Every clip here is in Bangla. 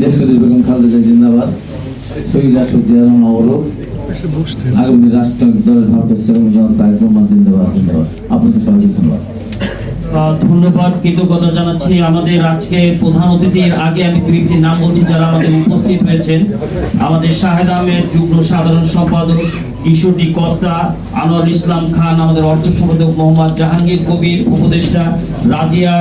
দেশপতি বেগম খালেদা জিন্দাবাদ। শহীদ রাষ্ট্রপতি অবরোধ আগামী রাষ্ট্র দলের ভারপ্রাপ্ত জনতা একরমান জিন্দাবাদ জিন্দাবাদ আপনাদের সবাইকে ধন্যবাদ। ধন্যবাদ, কৃতজ্ঞতা জানাচ্ছি। আমাদের আজকে প্রধান অতিথির আগে আমি দুই নাম বলছি যারা আমাদের উপস্থিত হয়েছেন। আমাদের শাহেদ আহমেদ, যুগ্ম সাধারণ সম্পাদক কিশোরী কস্তা, আনোয়ার ইসলাম খান, আমাদের অর্থ সম্পাদক মোহাম্মদ জাহাঙ্গীর কবির, উপদেষ্টা রাজিয়া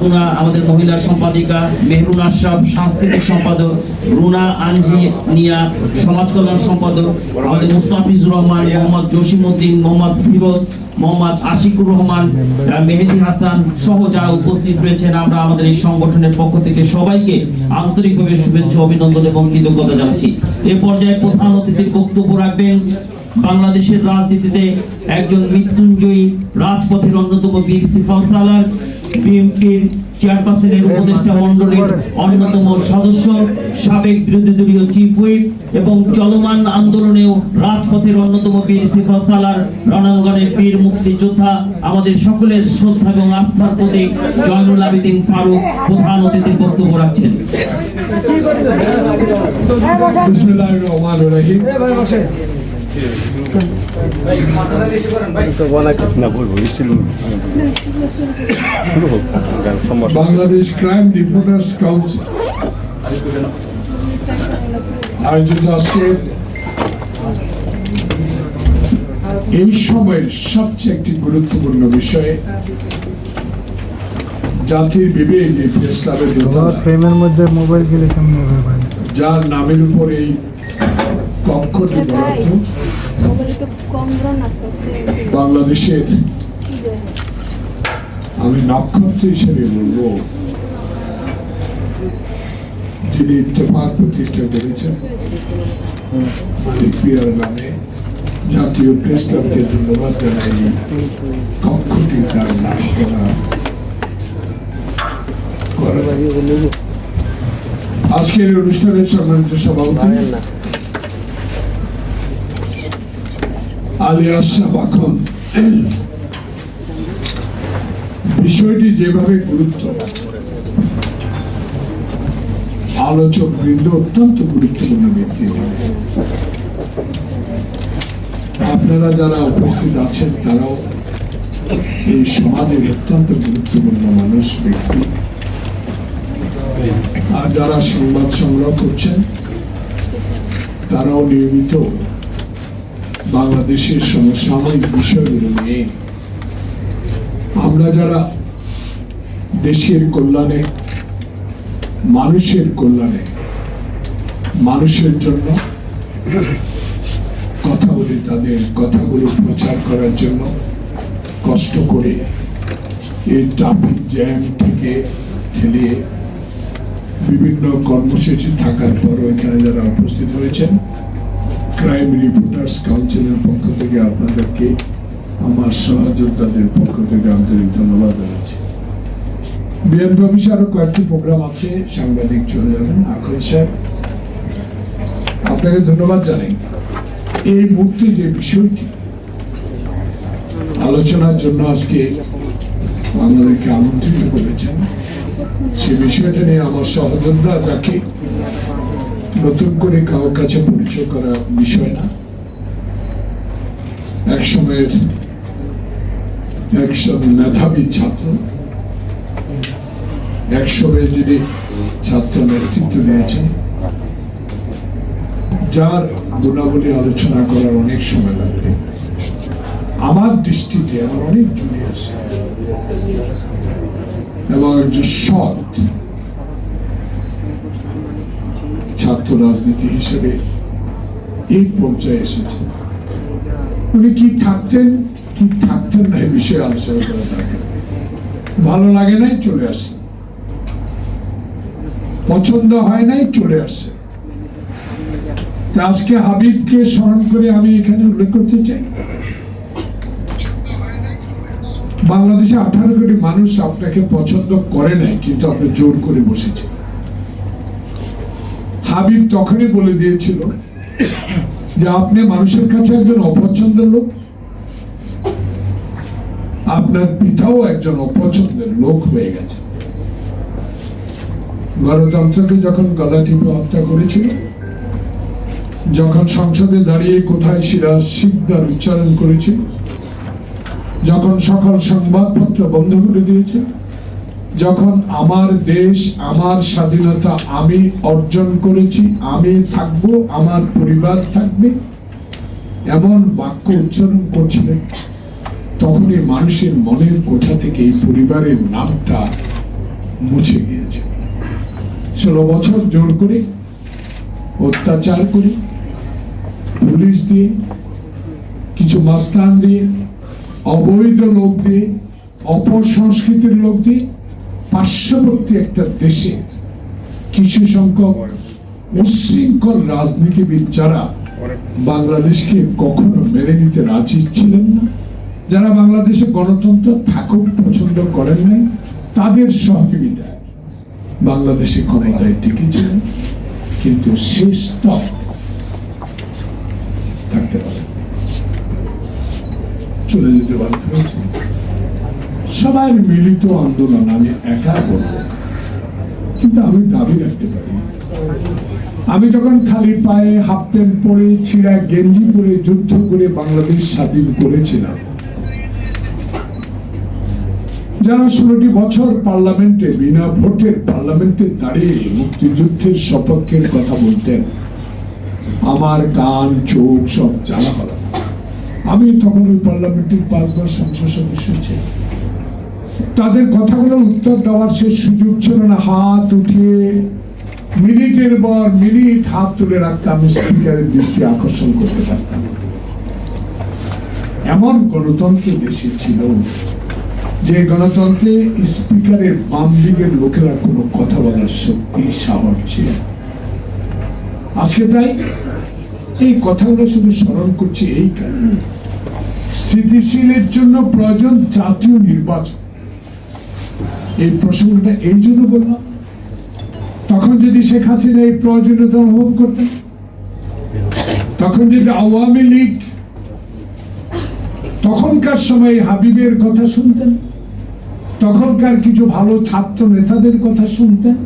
তুনা, আমাদের মহিলা সম্পাদিকা মেহরুন আশরাফ, সাংস্কৃতিক সম্পাদক রুনা আঞ্জিনিয়া সমাজ কল্যাণ সম্পাদক আমাদের মুস্তাফিজুর রহমান, মোহাম্মদ জসিমউদ্দিন, মোহাম্মদ ফিরোজ, মোহাম্মদ আশিকুর রহমান মেহেদি হাসান সহ যারা উপস্থিত রয়েছেন, আমরা আমাদের এই সংগঠনের পক্ষ থেকে সবাইকে আন্তরিকভাবে শুভেচ্ছা, অভিনন্দন এবং কৃতজ্ঞতা জানাচ্ছি। এ পর্যায়ে প্রধান অতিথির বক্তব্য রাখবেন বাংলাদেশের রাজনীতিতে একজন মৃত্যুঞ্জয়ী রাজপথের অন্যতম বীর সিফা সালার, বিএনপির উপদেষ্টা মণ্ডলীর অন্যতম সদস্য, সাবেক বিরোধী দলীয় চিফ হুইপ এবং চলমান আন্দোলনেও রাজপথের অন্যতম বীর সিফা সালার রণাঙ্গনের বীর মুক্তিযোদ্ধা আমাদের সকলের শ্রদ্ধা এবং আস্থার প্রতীক জয়নুল আবেদিন ফারুক প্রধান অতিথির বক্তব্য রাখছেন। Rahim. Bangladesh crime reporters council. আয়োজিত আজকে এই সময়ের সবচেয়ে একটি গুরুত্বপূর্ণ বিষয়ে জাতির বিবেক কেমন যার নামের উপর এই বাংলাদেশের আমি নক্ষত্র হিসেবে বলব যিনি ইত্তেফাক প্রতিষ্ঠা করেছেন মালিক পিয়ার নামে জাতীয় প্রেস ক্লাবকে ধন্যবাদ জানাই কক্ষটি তার নাম করা করা। আজকের অনুষ্ঠানের সম্মানিত সভাপতি আলিয়াস বাখন বিষয়টি যেভাবে গুরুত্ব, আলোচক বৃন্দ অত্যন্ত গুরুত্বপূর্ণ ব্যক্তি। আপনারা যারা উপস্থিত আছেন, তারাও এই সমাজের অত্যন্ত গুরুত্বপূর্ণ মানুষ, ব্যক্তি। আর যারা সংবাদ সংগ্রহ করছেন, তারাও নিয়মিত বাংলাদেশের সমসাময়িক বিষয়গুলো নিয়ে আমরা যারা দেশের কল্যাণে, মানুষের কল্যাণে, মানুষের জন্য কথা বলি তাদের কথাগুলো প্রচার করার জন্য কষ্ট করে এই ট্রাফিক জ্যাম থেকে ঠেলে বিভিন্ন কর্মসূচি থাকার পরও এখানে যারা উপস্থিত হয়েছেন ক্রাইম রিপোর্টার্স কাউন্সিলের পক্ষ থেকে আপনাদেরকে আমার সহযোদ্ধাদের পক্ষ থেকে আন্তরিক ধন্যবাদ জানাচ্ছি। বিএনপি অফিসে আরও কয়েকটি প্রোগ্রাম আছে, সাংবাদিক চলে যাবেন আখল সাহেব। আপনাকে ধন্যবাদ জানাই। এই মুহূর্তে যে বিষয়টি, আলোচনার জন্য আজকে আমাদেরকে আমন্ত্রিত করেছেন, সে বিষয়টা নিয়ে আমার সহযোদ্ধা যাকে নতুন করে কারোর কাছে পরিচয় করা বিষয় না। এক সময়ের একজন মেধাবী ছাত্র। এক সময় যিনি ছাত্র নেতৃত্ব নিয়েছেন যার গুণাবলী আলোচনা করার অনেক সময় লাগবে। আমার দৃষ্টিতে আমার অনেক জুনিয়র এবং একজন সৎ ছাত্র রাজনীতি হিসেবে এই পর্যায়ে এসেছে। উনি কি থাকতেন? কি থাকতেন না এই বিষয়ে আলোচনা করা দরকার? ভালো লাগে নাই, চলে আসে। পছন্দ হয় নাই, চলে আসে। আজকে হাবিবকে স্মরণ করে আমি এখানে উল্লেখ করতে চাই। বাংলাদেশে আঠারো কোটি মানুষ আপনাকে পছন্দ করে নাই, কিন্তু আপনি জোর করে বসেছেন। হাবিব তখনই বলে দিয়েছিল যে আপনি মানুষের কাছে একজন অপছন্দের লোক। আপনার পিতাও একজন অপছন্দের লোক হয়ে গেছে। গণতন্ত্রকে যখন গলা টিপে হত্যা করেছিল, যখন সংসদে দাঁড়িয়ে কোথায় সিরাজ সিকদার উচ্চারণ করেছিল, যখন সকল সংবাদপত্র বন্ধ করে দিয়েছে যখন আমার দেশ, আমার স্বাধীনতা আমি অর্জন করেছি, আমি থাকব, আমার পরিবার থাকবে, এমন বাক্য উচ্চারণ করছিলেন, তখনই মানুষের মনের কোঠা থেকে এই পরিবারের নামটা মুছে গিয়েছে। ষোলো বছর জোর করে অত্যাচার করে, পুলিশ দিয়ে, কিছু মাস্তান দিয়ে, অবৈধ লোক দিয়ে, অপসংস্কৃতির লোক দিয়ে পার্শ্ববর্তী একটা দেশে কিছু সংখ্যক উশৃঙ্খল রাজনীতিবিদ যারা বাংলাদেশকে কখনো মেনে নিতে রাজি ছিলেন না, যারা বাংলাদেশে গণতন্ত্র থাকুক পছন্দ করেন নাই, তাদের সহযোগিতায় বাংলাদেশে ক্ষমতায় টিকেছিলেন কিন্তু শেষ তক থাকতে পারে চলে যেতে বাধ্য হয়েছে। সবাই মিলিত আন্দোলন, আমি একা করব। কিন্তু আমি দাবি রাখতে পারি। আমি যখন খালি পায়ে হাফ প্যান্ট পরে ছিঁড়া গেঞ্জি পরে যুদ্ধ করে বাংলাদেশ স্বাধীন করেছিলাম, যারা ষোলোটি বছর পার্লামেন্টে, বিনা ভোটের পার্লামেন্টে দাঁড়িয়ে মুক্তিযুদ্ধের সপক্ষের কথা বলতেন, আমার কান, চোখ সব জ্বালা হলো আমি তখন ওই পার্লামেন্টের পাঁচবার সংসদ সদস্য ছিলাম। তাদের কথাগুলোর উত্তর দেওয়ার সে সুযোগ ছিল না। হাত উঠিয়ে মিনিটের পর মিনিট হাত তুলে রাখতে আমি স্পিকারের দৃষ্টি আকর্ষণ করতে পারতাম। এমন গণতন্ত্র দেশে ছিল যে গণতন্ত্রে স্পিকারের বাম দিকের লোকেরা কোনো কথা বলার শক্তি, সাহস ছিল আজকে তাই এই কথাগুলো শুধু স্মরণ করছি এই কারণে। স্থিতিশীলের জন্য প্রয়োজন জাতীয় নির্বাচন। এই প্রসঙ্গটা এই জন্য বললাম। তখন যদি শেখ হাসিনা এই প্রয়োজনীয়তা অনুভব করতেন, তখন যদি আওয়ামী লীগ তখনকার সময় হাবিবের কথা শুনতেন, তখনকার কিছু ভালো ছাত্র নেতাদের কথা শুনতেন,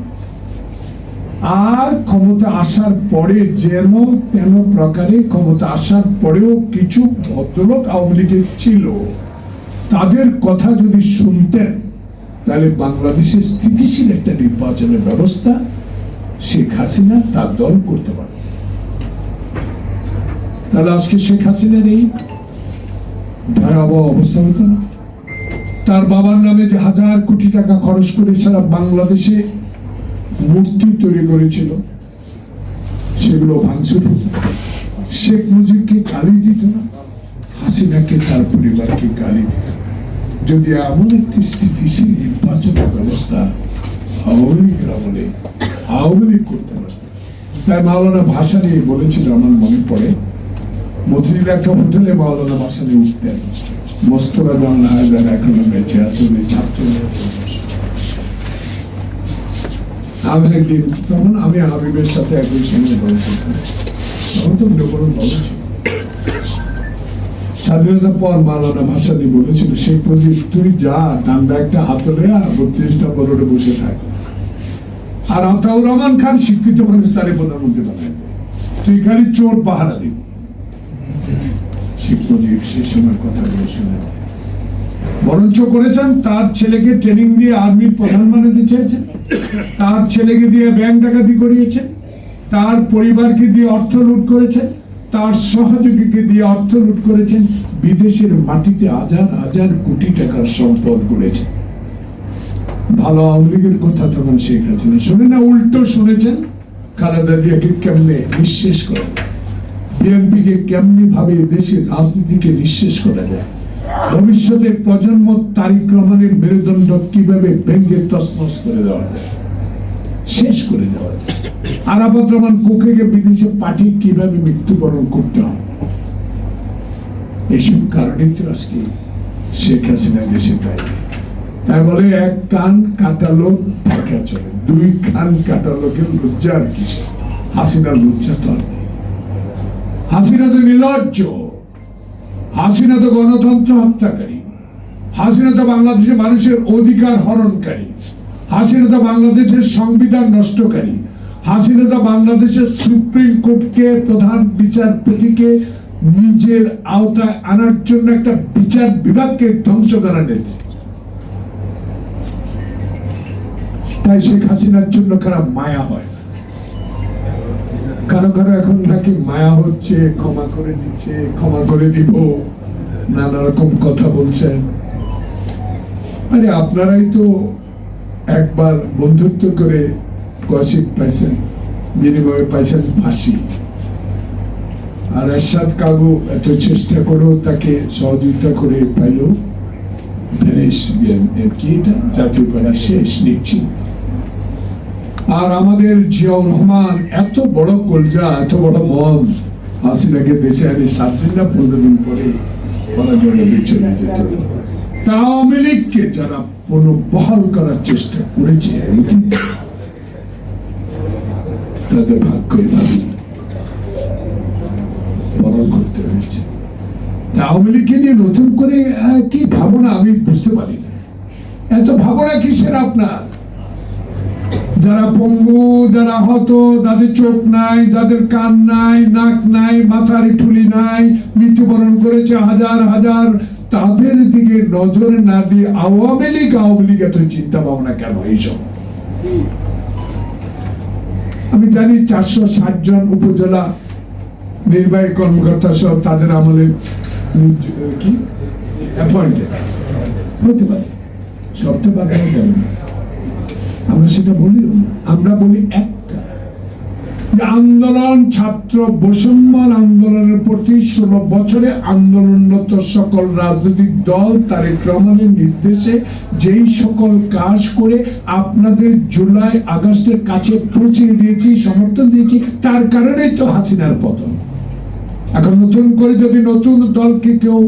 আর ক্ষমতা আসার পরে যেন তেন প্রকারে ক্ষমতা আসার পরেও কিছু ভদ্রলোক আওয়ামী লীগের ছিল, তাদের কথা যদি শুনতেন তাহলে বাংলাদেশে স্থিতিশীল একটা নির্বাচনের ব্যবস্থা শেখ হাসিনা তার দল করতে পারে তাহলে আজকে শেখ হাসিনার এই ভয়াবহ অবস্থা হতো না তার বাবার নামে যে হাজার কোটি টাকা খরচ করে সারা বাংলাদেশে মূর্তি তৈরি করেছিল, সেগুলো ভাঙচুর শেখ মুজিবকে গালি দিত না, হাসিনাকে তার পরিবারকে গালি দিত যদি এমন একটি স্থিতিশীল নির্বাচনের ব্যবস্থা আওয়ামী লীগের আমলে আওয়ামী লীগ করতে তাই মাওলানা ভাষা নিয়ে বলেছিল, আমার মনে পড়ে মধুরির একটা হোটেলে মাওলানা ভাষা নিয়ে উঠতেন। মোস্তফা জামান হায়দার এখনও বেঁচে আছে উনি ছাত্র। আমি একদিন, তখন আমি হাবিবের সাথে একদিন সঙ্গে করতাম। তখন তো দল ছিল। স্বাধীনতার পর মালানা ভাসানি বলেছিল শেখ মুজিব তুই যা, ডান্ডা একটা হাতলে আর বত্রিশটা বলটে বসে থাক। আর আতাউর রহমান খান শিক্ষিত মানুষ তারে প্রধানমন্ত্রী বানায়। তুই খালি চোর পাহারা দিবি। সে কথা বরঞ্চ করেছেন, তার ছেলেকে ট্রেনিং দিয়ে আর্মির প্রধান বানাতে চেয়েছেন। তার ছেলেকে দিয়ে ব্যাংক ডাকাতি করিয়েছেন। তার পরিবারকে দিয়ে অর্থ লুট করেছেন। তার সহযোগীকে দিয়ে অর্থ লুট করেছেন, বিদেশের মাটিতে হাজার হাজার কোটি টাকার সম্পদ গড়েছেন। ভালো আওয়ামী লীগের কথা তখন শেখ হাসিনা শুনে না, উল্টো শুনেছেন খালেদা জিয়াকে কেমনে নিঃশেষ করা যায়? বিএনপিকে কেমনি ভাবে দেশের রাজনীতিকে নিঃশেষ করা যায়? ভবিষ্যতে প্রজন্ম তারিখ রহমানের মেরুদণ্ড কীভাবে ভেঙ্গে তসমস করে দেওয়া যায়? শেষ করে দেওয়া আরাফাত রহমান কোকেকে বিদেশে পাঠিয়ে কীভাবে মৃত্যুবরণ করতে হয়? এইসব কারণেই তো আজকে শেখ হাসিনা দেশে প্রায় তাই বলে, এক কান কাটালো দেখা চলে, দুই কান কাটালোকের লজ্জা আর কিছু হাসিনার লজ্জা তো হাসিনা তো নির্লজ্জ। হাসিনা তো গণতন্ত্র হত্যাকারী। হাসিনা তো বাংলাদেশের মানুষের অধিকার হরণকারী। হাসিনাদা বাংলাদেশের সংবিধান নষ্টকারী। হাসিনাদা বাংলাদেশের সুপ্রিম কোর্টকে, প্রধান বিচারপতিকে নিজের আওতায় আনার জন্য একটা বিচার বিভাগকে ধ্বংস করার নেতা। তাই শেখ হাসিনার জন্য খারাপ মায়া হয় কারও কারও এখন নাকি মায়া হচ্ছে, ক্ষমা করে দিচ্ছে, ক্ষমা করে দিব, নানা রকম কথা বলছেন। আরে আপনারাই তো একবার বন্ধুত্ব করে কশিক পাইছেন, বিনিময়ে পাইছেন ফাঁসি। আর এরশাদ কাগু এত চেষ্টা করেও তাকে সহযোগিতা করে পাইল। আর আমাদের জিয়াউর রহমান এত বড় কলজা, এত বড় মন, হাসিনাকে দেশে আনে সাত দিন না পনেরো দিন পরে আওয়ামী লীগকে যারা করার চেষ্টা করেছে তাদের ভাগ্য এভাবে বরণ করতে হয়েছে। আওয়ামী লীগকে নিয়ে নতুন করে কি ভাবনা আমি বুঝতে পারি না। এত ভাবনা কিসের আপনার? যারা পঙ্গু, যারা হত, যাদের চোখ নাই, যাদের কান নাই, নাক নাই, মাথার ঠুলি নাই, মৃত্যুবরণ করেছে হাজার হাজার তাদের দিকে নজর না দিয়ে আওয়ামী লীগ আওয়ামী লীগ এত চিন্তা ভাবনা কেন এইসব আমি জানি চারশো ষাট জন উপজেলা নির্বাহী কর্মকর্তা সহ তাদের আমলে কি? আমরা সেটা বলি আমরা বলি একটা যে আন্দোলন ছাত্র বৈষম্যর আন্দোলনের প্রতি ষোলো বছরে আন্দোলনরত সকল রাজনৈতিক দল তারেক রহমানের নির্দেশে যেই সকল কাজ করে আপনাদের জুলাই আগস্টের কাছে পৌঁছে দিয়েছি, সমর্থন দিয়েছি, তার কারণেই তো হাসিনার পতন। এখন নতুন করে যদি নতুন দলকে কেউ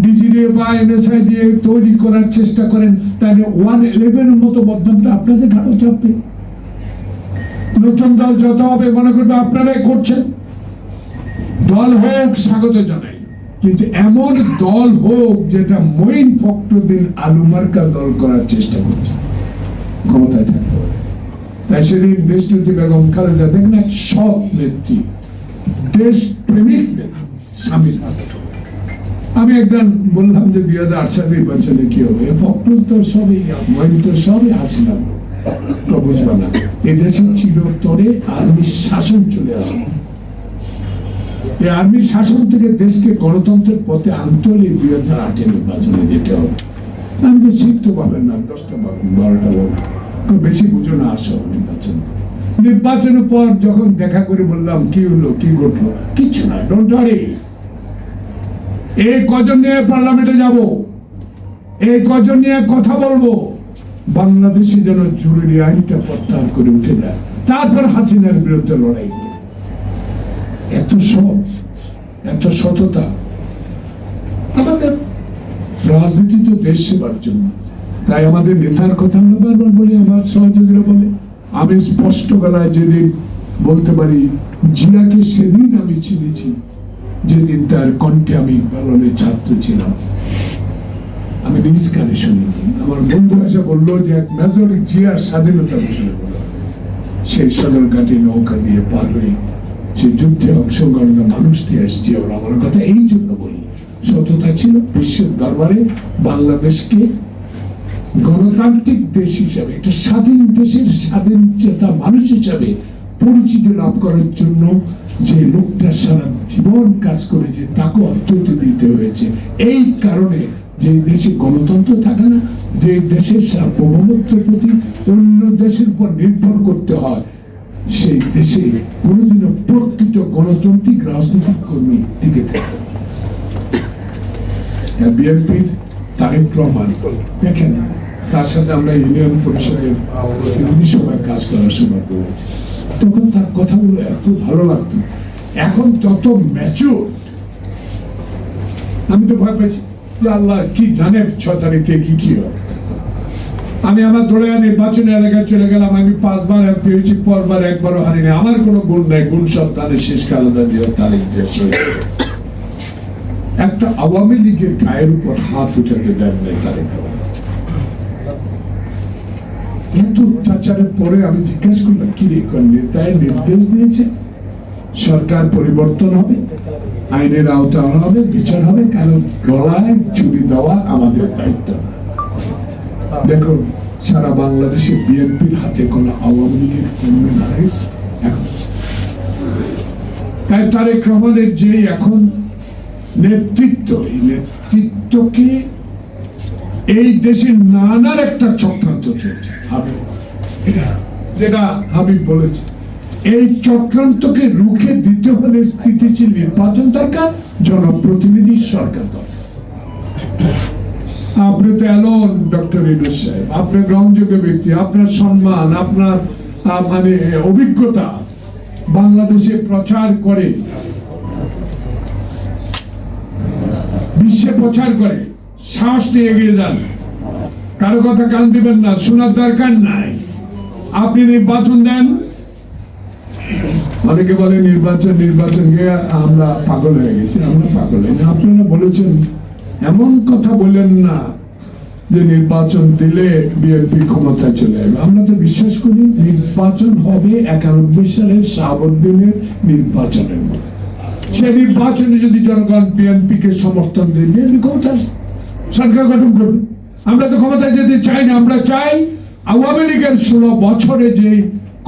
ডিজিডিএ বা এনএসআই দিয়ে তৈরি করার চেষ্টা করেন, তাহলে ওয়ান ইলেভেনের মতো বদনামটা আপনাদের ঘাড়ে চাপবে নতুন দল যত হবে মনে করবে আপনারাই করছেন। দল হোক, স্বাগত জানাই। কিন্তু এমন দল হোক যেটা মইন ফখরুদ্দিন আলু মার্কা দল করার চেষ্টা করছে। ক্ষমতায় থাকতে পারে তাই সেদিন দেশনেত্রী বেগম খালেদা দেখেন এক সৎ নেত্রী দেশ প্রেমিক সামিল আমি একদম বললাম যে দুই হাজার আট সালের নির্বাচনে কি হবে? ফখরুল সবই মহিন তো সবই হাসিনা। বুঝবে না। এদেশে চিরতরে শাসন চলে এই শাসন থেকে দেশকে গণতন্ত্রের পথে আনতে হলে দুই হাজার আটের নির্বাচনে যেতে হবে। শিখতে না দশটা পাবেন বারোটা পাবেন বেশি বুঝো না, আসো নির্বাচন। নির্বাচনের পর যখন দেখা করে বললাম, কি হলো, কি ঘটলো? কিচ্ছু না ডোন্ট ওয়ারি এই কজন নিয়ে পার্লামেন্টে যাব? এই কজন নিয়ে কথা বলব? বাংলাদেশে যেন জরুরি আইনটা প্রত্যাহার করে উঠে যায়, তারপর হাসিনার বিরুদ্ধে লড়াই এত সৎ এত সততা। আমাদের রাজনীতি তো দেশ সেবার জন্য। তাই আমাদের নেতার কথা আমরা বারবার বলি, আমার সহযোগীরা বলে। আমি স্পষ্ট গলায় যেদিন বলতে পারি, জিয়াকে সেদিন আমি চিনেছি, যেদিন তার কণ্ঠে আমি পালনের ছাত্র ছিলাম। আমি নিজ কানে শুনি। আমার বন্ধু এসে বলল যে এক মেজর জিয়ার স্বাধীনতা বিষয়ে বলো সেই সদর ঘাটে নৌকা দিয়ে পার হয়ে সে যুদ্ধে অংশগ্রহণ মানুষটি আসছে ওরা আমার কথা এই জন্য বলি সততা ছিল বিশ্বের দরবারে, বাংলাদেশকে গণতান্ত্রিক দেশ হিসাবে, একটা স্বাধীন দেশের স্বাধীন চেতা মানুষ হিসাবে পরিচিতি লাভ করার জন্য যে লোকটা সারা জীবন কাজ করেছে তাকে অত্যন্ত দিতে হয়েছে। এই কারণে যে দেশে গণতন্ত্র থাকে না, যে দেশের সার্বভৌমত্বের প্রতি অন্য দেশের উপর নির্ভর করতে হয়, সেই দেশে কোনোদিনও প্রকৃত গণতান্ত্রিক রাজনৈতিক কর্মী টিকে থাকে বিএনপির তারেক রহমান, দেখেন, তার সাথে আমরা ইউনিয়ন পরিষদের প্রতিনিধি সভায় কাজ করার সময় করেছি তখন তার কথাগুলো এত ভালো লাগতো। এখন তত ম্যাচুর আমি তো ভয় পেয়েছি আল্লাহ কি জানে ছ তারিখে কি কি হবে আমি আমার ধরে এলাকায় চলে গেলাম, আমি পাঁচবার এমপি হয়েছি পরবার একবারও হারিনি। আমার কোনো গুণ নাই, গুণ সব তাদের শেষ দিয়ে তারিখ একটা আওয়ামী লীগের গায়ের উপর হাত উঠাতে দেন নাই রহমান। এত অত্যাচারের পরে আমি জিজ্ঞেস করলাম, কি রে নেতায় নির্দেশ দিয়েছে? সরকার পরিবর্তন হবে, আইনের আওতা হবে, বিচার হবে, কারণ গলায় চুরি দেওয়া আমাদের দায়িত্ব। না দেখুন, সারা বাংলাদেশে বিএনপির হাতে কোনো আওয়ামী লীগের কর্মী মারা এখন। তাই তারেক রহমানের যে এখন নেতৃত্ব, এই নেতৃত্বকে এই দেশে নানার একটা চক্রান্ত চলছে। যেটা হাবিব বলেছে। এই চক্রান্তকে রুখে দিতে হলে স্থিতিশীল নির্বাচন দরকার, জনপ্রতিনিধি সরকার দরকার। আপনি তো এলন ডক্টর ইনুস সাহেব। আপনি গ্রহণযোগ্য ব্যক্তি, আপনার সম্মান, আপনার মানে অভিজ্ঞতা বাংলাদেশে প্রচার করে, বিশ্বে প্রচার করে, সাহস নিয়ে এগিয়ে যান। কারও কথা কান দিবেন না, শোনার দরকার নাই। আপনি নির্বাচন দেন অনেকে বলে নির্বাচন নির্বাচন গিয়ে আমরা পাগল হয়ে গেছি, আমরা পাগল হয়ে না। আপনারা বলেছেন, এমন কথা বলেন না যে নির্বাচন দিলে বিএনপি ক্ষমতায় চলে যাবে আমরা তো বিশ্বাস করি নির্বাচন হবে একানব্বই সালের শাহাবুদ্দিনের নির্বাচনের মতো। সে নির্বাচনে যদি জনগণ বিএনপি কে সমর্থন দেবে বিএনপি ক্ষমতা সরকার গঠন করবে। আমরা তো ক্ষমতায় যেতে চাই না, আমরা চাই আওয়ামী লীগের ষোলো বছরে যে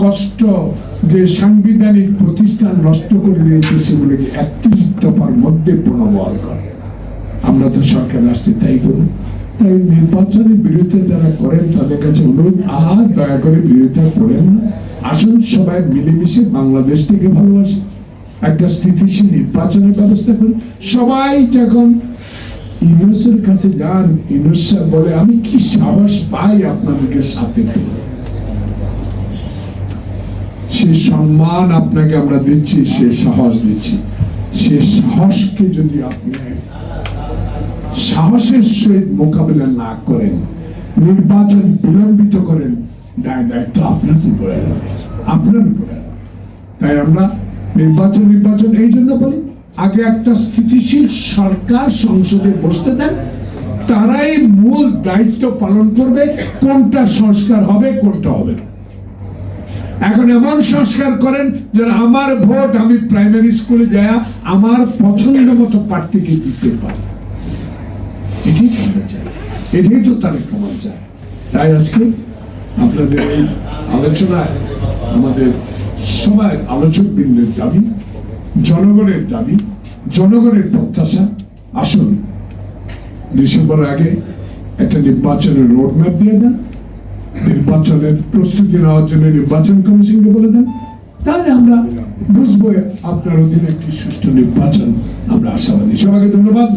কষ্ট যে সাংবিধানিক প্রতিষ্ঠান নষ্ট করে দিয়েছে সেগুলিকে একত্রিশ দফার মধ্যে পুনর্বহাল করে। আমরা তো সরকার আসতে তাই করি তাই নির্বাচনের বিরুদ্ধে যারা করেন, তাদের কাছে অনুরোধ, আর দয়া করে বিরোধিতা করেন না। আসুন সবাই মিলেমিশে বাংলাদেশ থেকে ভালোবাসে। একটা স্থিতিশীল নির্বাচনের ব্যবস্থা করি সবাই যখন ইউনুসের কাছে যান, ইউনুস বলে, আমি কি সাহস পাই আপনাদেরকে সাথে সে সম্মান আপনাকে আমরা দিচ্ছি, সে সাহস দিচ্ছি সে সাহসকে যদি আপনি সাহসের সহিত মোকাবিলা না করেন, নির্বাচন বিলম্বিত করেন দায় দায়িত্ব আপনার উপরে আপনার উপরে। তাই আমরা নির্বাচন নির্বাচন এই জন্য বলি, আগে একটা স্থিতিশীল সরকার সংসদে বসতে দেন, তারাই মূল দায়িত্ব পালন করবে, কোনটা সংস্কার হবে, কোনটা হবে না এখন এমন সংস্কার করেন যে আমার ভোট, আমি প্রাইমারি স্কুলে যায় আমার পছন্দ মতো প্রার্থীকে দিতে পারি। এটাই আমরা চাই। এটাই তো তারেক রহমান চায় তাই আজকে আপনাদের এই আলোচনায় আমাদের সবাই আলোচক বৃন্দের দাবি, জনগণের দাবি, জনগণের প্রত্যাশা। আসুন ডিসেম্বর আগে একটা নির্বাচনের রোড ম্যাপ দিয়ে দেন। নির্বাচনের প্রস্তুতি নেওয়ার জন্য নির্বাচন কমিশনকে বলে দেন। তাহলে আমরা বুঝব আপনার অধীনে একটি সুষ্ঠু নির্বাচন। আমরা আশাবাদী। সবাইকে ধন্যবাদ।